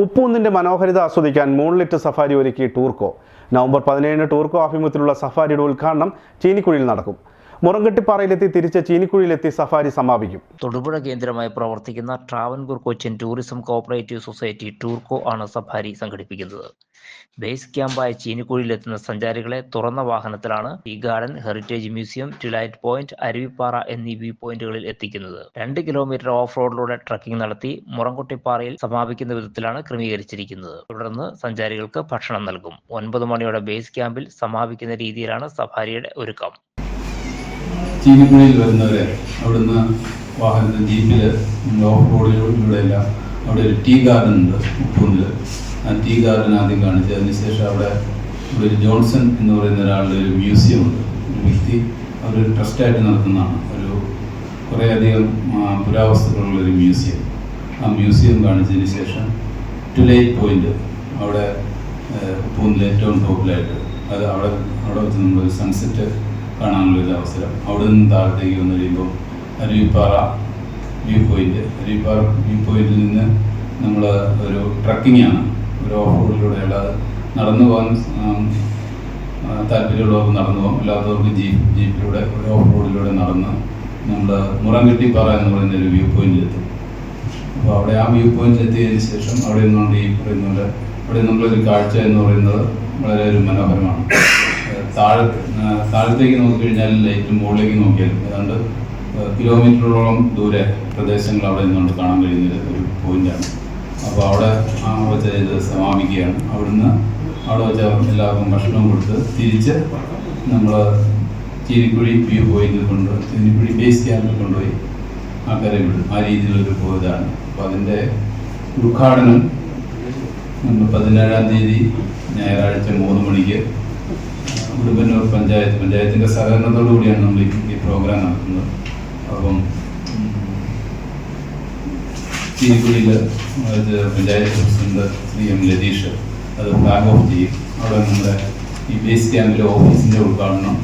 ഉപ്പൂന്നിന്റെ മനോഹാരിത ആസ്വദിക്കാൻ മൂൺലിറ്റ് സഫാരി ഒരുക്കി ടൂർക്കോ. നവംബർ പതിനേഴിന് ടൂർക്കോ ആഭിമുഖ്യത്തിലുള്ള സഫാരിയുടെ ഉദ്ഘാടനം ചീനിക്കുഴിയിൽ നടക്കും. മുറങ്കട്ടിപ്പാറയിലെത്തി തിരിച്ച് ചീനിക്കുഴിയിലെത്തി സഫാരി സമാപിക്കും. തൊടുപുഴ കേന്ദ്രമായി പ്രവർത്തിക്കുന്ന Travancore Cochin tourism cooperative society Tourco ആണ് സഫാരി സംഘടിപ്പിക്കുന്നത്. ബേസ് ക്യാമ്പായ ചീനിക്കുഴിയിലെത്തുന്ന സഞ്ചാരികളെ തുറന്ന വാഹനത്തിലാണ് tea garden heritage museum twilight point Aruvippara എന്നീ വ്യൂ പോയിന്റുകളിൽ എത്തിക്കുന്നത്. രണ്ട് കിലോമീറ്റർ ഓഫ് റോഡിലൂടെ ട്രക്കിംഗ് നടത്തി മുറംകുട്ടിപ്പാറയിൽ സമാപിക്കുന്ന വിധത്തിലാണ് ക്രമീകരിച്ചിരിക്കുന്നത്. തുടർന്ന് സഞ്ചാരികൾക്ക് ഭക്ഷണം നൽകും. ഒൻപത് മണിയോടെ ബേസ് ക്യാമ്പിൽ സമാപിക്കുന്ന രീതിയിലാണ് സഫാരിയുടെ ഒരുക്കം. ചീനിക്കുഴിയിൽ വരുന്നവരെ അവിടുന്ന് വാഹനത്തിൽ ജീപ്പിൽ ഓഫ് റോഡിലൂടെയെല്ലാം അവിടെ ഒരു ടീ ഗാർഡൻ ഉണ്ട് ഉപ്പൂന്നിൽ ടീ ഗാർഡൻ ആദ്യം കാണിച്ചു അതിനുശേഷം അവിടെ ഒരു ജോൺസൺ എന്ന് പറയുന്ന ഒരാളുടെ ഒരു മ്യൂസിയം ഉണ്ട്. ഒരു വ്യക്തി അവർ ട്രസ്റ്റായിട്ട് നടത്തുന്നതാണ്. ഒരു കുറേയധികം പുരാവസ്തുക്കളുള്ളൊരു മ്യൂസിയം. ആ മ്യൂസിയം കാണിച്ചതിന് ശേഷം ടുലൈറ്റ് പോയിന്റ് അവിടെ ഉപ്പൂന്നിലെ ഏറ്റവും ടോപ്പിലായിട്ട്. അത് അവിടെ അവിടെ വെച്ച് നമ്മൾ സൺസെറ്റ് കാണാനുള്ള ഒരു അവസരം. അവിടെ നിന്ന് താഴത്തേക്ക് വന്നു കഴിയുമ്പോൾ Aruvippara view point. Aruvippara view പോയിന്റിൽ നിന്ന് നമ്മൾ ഒരു ട്രക്കിംഗ് ആണ് ഒരു അല്ലാതെ നടന്നു പോകാൻ താല്പര്യമുള്ളവർക്ക് നടന്നു പോകാം അല്ലാത്തവർക്ക് ജീപ്പ് ജീപ്പിലൂടെ ഒരു ഓഫ് റോഡിലൂടെ നടന്ന് നമ്മൾ മുറംകെട്ടിപ്പാറ എന്ന് പറയുന്ന ഒരു വ്യൂ പോയിന്റിലെത്തും അപ്പോൾ അവിടെ ആ വ്യൂ പോയിന്റിൽ എത്തിയതിന് ശേഷം അവിടെ നിന്നുകൊണ്ട് ഈ പറയുന്നുണ്ട് അവിടെ നമ്മളൊരു കാഴ്ച എന്ന് പറയുന്നത് വളരെ ഒരു മനോഹരമാണ്. താഴെ താഴത്തേക്ക് നോക്കിക്കഴിഞ്ഞാൽ ലൈറ്റ് മുകളിലേക്ക് നോക്കിയാൽ ഏതാണ്ട് കിലോമീറ്ററോളം ദൂരെ പ്രദേശങ്ങൾ അവിടെ നിന്നുകൊണ്ട് കാണാൻ കഴിയുന്ന ഒരു പോയിന്റാണ് അപ്പോൾ അവിടെ വെച്ച് സമാപിക്കുകയാണ് അവിടുന്ന് അവിടെ വെച്ച് എല്ലാവർക്കും ഭക്ഷണം കൊടുത്ത് തിരിച്ച് നമ്മൾ ചീനിക്കുഴി വ്യൂ പോയിന്റിൽ കൊണ്ട് ചീനിക്കുഴി ബേസ് ക്യാമ്പിൽ കൊണ്ടുപോയി ആൾക്കാരെ വിടും ആ രീതിയിലൊരു പോയതാണ്. അപ്പോൾ അതിന്റെ ഉദ്ഘാടനം നമ്മൾ പതിനേഴാം തീയതി ഞായറാഴ്ച മൂന്ന് മണിക്ക് ഉടുമ്പന്നൂർ പഞ്ചായത്ത് പഞ്ചായത്തിന്റെ സഹകരണത്തോടു കൂടിയാണ് നമ്മൾ ഈ പ്രോഗ്രാം നടത്തുന്നത്. അപ്പം ചീനിക്കുഴിയിൽ അത് പഞ്ചായത്ത് പ്രസിഡന്റ് ശ്രീ എം ലതീഷ് അത് ഫ്ലാഗ് ഓഫ് ചെയ്യും. അവിടെ നമ്മുടെ ഈ ബേസ് ക്യാമ്പിലെ ഓഫീസിന്റെ ഉദ്ഘാടനം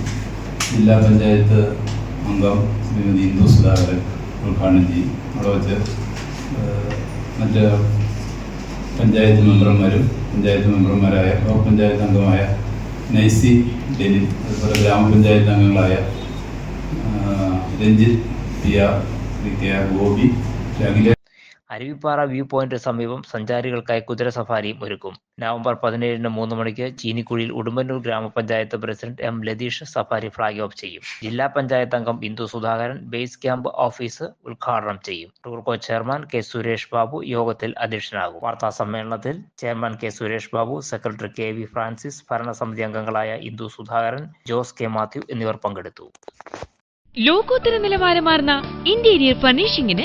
ജില്ലാ പഞ്ചായത്ത് അംഗം ശ്രീമതി ഇന്ദു സുധാകരൻ ഉദ്ഘാടനം ചെയ്യും. അവിടെ വെച്ച് മറ്റ് പഞ്ചായത്ത് മെമ്പർമാരും പഞ്ചായത്ത് മെമ്പർമാരായ ബ്ലോക്ക് പഞ്ചായത്ത് അംഗമായ നൈസി ഡെലിൻ അതുപോലെ ഗ്രാമപഞ്ചായത്ത് അംഗങ്ങളായ Ranjith P R Shri K R Gopi Shri Akhila Aruvippara view point സമീപം സഞ്ചാരികൾക്കായി കുതിര സഫാരിയും ഒരുക്കും. നവംബർ പതിനേഴിന് മൂന്ന് മണിക്ക് ചീനിക്കുഴിയിൽ Udumbannoor grama panchayat president M Latheesh safari flag off ചെയ്യും. ജില്ലാ പഞ്ചായത്ത് അംഗം Bindu Sudhakaran base camp office ഉദ്ഘാടനം ചെയ്യും. ടൂർ കോ ചെയർമാൻ കെ സുരേഷ് ബാബു യോഗത്തിൽ അധ്യക്ഷനാകും. വാർത്താ സമ്മേളനത്തിൽ chairman K Suresh Babu secretary K V Francis ഭരണസമിതി അംഗങ്ങളായ Indu Sudhakaran Jose K Mathew എന്നിവർ പങ്കെടുത്തു. ലോകോത്തര നിലവാരമാർന്ന interior ഫർണിഷിംഗിന്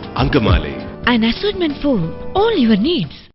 Ankamali. An assortment for all your needs.